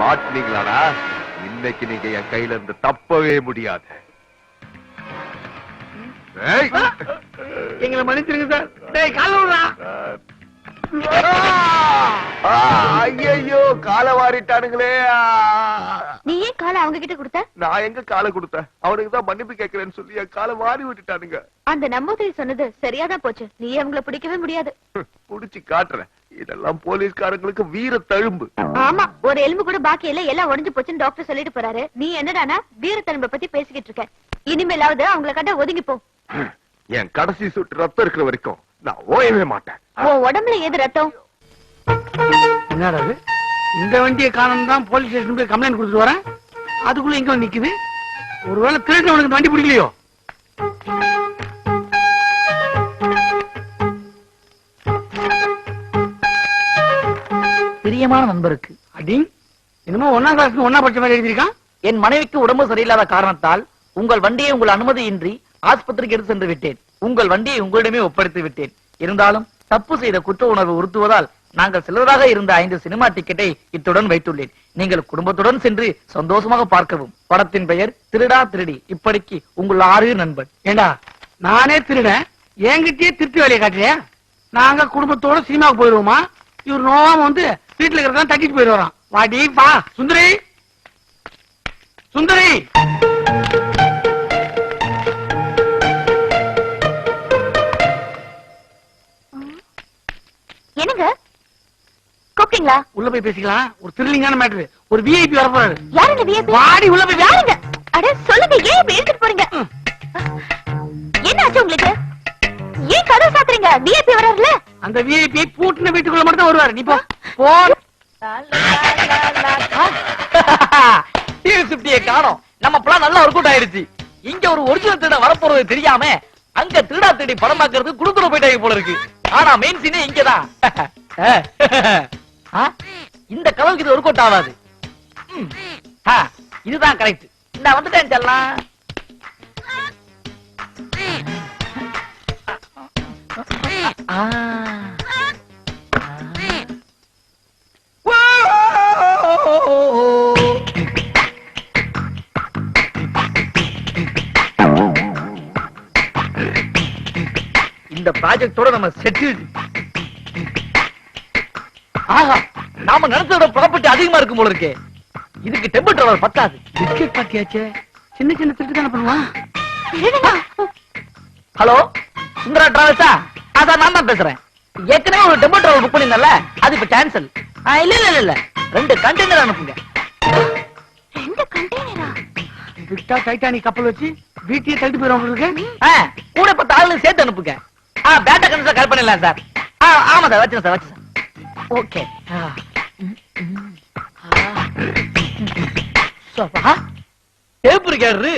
மாட்டினீங்களாடா? இன்னைக்கு நீங்க என் கையில இருந்து தப்பவே முடியாது. எங்களை மன்னிச்சிருங்க சார். ஐயையோ காலை வாரிட்டானுங்களே. நீ ஏன் காலை அவங்க கிட்ட கொடுத்த? நான் எங்க காலை கொடுத்தேன்? அவனுக்கு தான் மன்னிப்பு கேட்கிறேன்னு சொல்லி என் காலை வாரி விட்டுட்டானுங்க. அந்த நம்பூதிரி சொன்னது சரியாதான் போச்சு. நீ அவங்கள பிடிக்கவே முடியாது. புடிச்சு காட்டுறேன். இதெல்லாம் போலீஸ்காரங்களுக்கு வீர தழும்பு. ஆமா ஒரு எலும்பு கூட பாக்கி இல்ல எல்லாம் உடைஞ்சு போச்சுன்னு டாக்டர் சொல்லிட்டு போறாரு. நீ என்னடானா வீரத்தழும்ப பத்தி பேசிக்கிட்டு இருக்க. இனிமேலாவது அவங்கள கண்ட ஒதுங்கி போ என் கடைசி சொட்டு ரத்தம் இருக்கிற வரைக்கும் நான் ஓயவே மாட்டேன். உன் உடம்புல ஏது ரத்தம்? என்னடா இது? இந்த வண்டியை காணும் தான் போலீஸ் ஸ்டேஷன் போய் கம்ப்ளைண்ட் கொடுத்துட்டு வரேன். அதுக்குள்ள இங்க நிக்குது. ஒருவேளை இந்த வண்டி பிடிக்கலையோ? பிரியமான நண்பருக்கு. அடி என்னமோ ஒன்னாம் கிளாஸ் ஒன்னா படிச்ச மாதிரி எழுதிருக்கான் என் மனைவிக்கு உடம்பு சரியில்லாத காரணத்தால் உங்கள் வண்டியை உங்கள் அனுமதியின்றி ஆஸ்பத்திரிக்கு எடுத்து சென்று விட்டேன். உங்கள் வண்டியை உங்களிடமே ஒப்படைத்து விட்டேன். இருந்தாலும் தப்பு செய்த குற்ற உணர்வு உறுத்துவதால் நாங்கள் செல்வதாக இருந்த ஐந்து சினிமா டிக்கெட்டை இத்துடன் வைத்துள்ளேன். நீங்கள் குடும்பத்துடன் சென்று சந்தோஷமாக பார்க்கவும். படத்தின் பெயர் திருடா திருடி. இப்படிக்கு உங்கள் ஆறு நண்பன். ஏண்டா நானே திருடேன். என்கிட்டயே திருட்டு வேலையை காட்டுறியா? நாங்க குடும்பத்தோட சினிமாவுக்கு போயிருவோமா? இவர் நோவாம வந்து வீட்டுல இருக்கிறதா தட்டிட்டு போயிடுவாராம் வாடி வா சுந்தரி! சுந்தரி! என்னங்க? கூப்பிட்டீங்களா உள்ள போய் பேசிக்கலாம். ஒரு திருலிங்கான மேட்ரு ஒரு விஐபி வர போறாரு யாருங்க விஐபி வாடி உள்ள போய் யாருங்க அட சொல்லுங்க ஏன் இப்படி எடுத்துட்டு போறீங்க? என்ன ஆச்சு உங்களுக்கு? ஏன் கதவு சாத்துறீங்க? விஐபி வராருல அந்த விஐபி பூட்டின வீட்டுக்குள்ள மட்டும் தான் வருவாரு. நீ போ. போ. டிவி சுட்டியை காணோம். நம்ம படம் நல்லா ஒர்க் அவுட் ஆயிருச்சு. இங்க ஒரு ஒரிஜினல் திருட வரப்போறது தெரியாம அங்க திருடா திருடி படம் பார்க்கறது குடுக்குற போயிட்டாங்க போல இருக்கு. ஆனா மெயின் சீனே இங்கதான். இந்த கதவுக்கு இது ஒர்க் அவுட் ஆகாது இதுதான் கரெக்ட் இந்த வந்துட்டேன் செல்லாம் இந்த ப்ராஜெக்டோட நம்ம செட்டில் ஆஹா நாம நினைச்சதோட ப்ராப்பர்ட்டி அதிகமா இருக்கும் போல இருக்கே. இதுக்கு டெம்பிள் டிராவல் பத்தாது. பிஸ்கெட் பாத்தியாச்சே சின்ன சின்ன திருட்டு தானே பண்ணுவான்? ஹலோ சுந்தரா டிராவல்ஸா அதான் நான் தான் பேசுறேன். ஏற்கனவே ஒரு டெம்போ டிராவல் புக் பண்ணிருந்தல அது இப்ப கேன்சல் இல்ல இல்ல இல்ல, இல்ல. ரெண்டு கண்டெய்னர் அனுப்புங்க. ரெண்டு கண்டெய்னரா விட்டா டைட்டானிக் கப்பல் வச்சு வீட்டையே தள்ளிட்டு போயிடும் உங்களுக்கு ஆ, கூட பத்து ஆளுங்க சேர்த்து அனுப்புங்க. ஆ பேட்டா கணேசா கால் பண்ணிடலாம் சார் ஆ ஆமா சார் வச்சுங்க சார் வச்சு சார் ஓகே டேப் இருக்காரு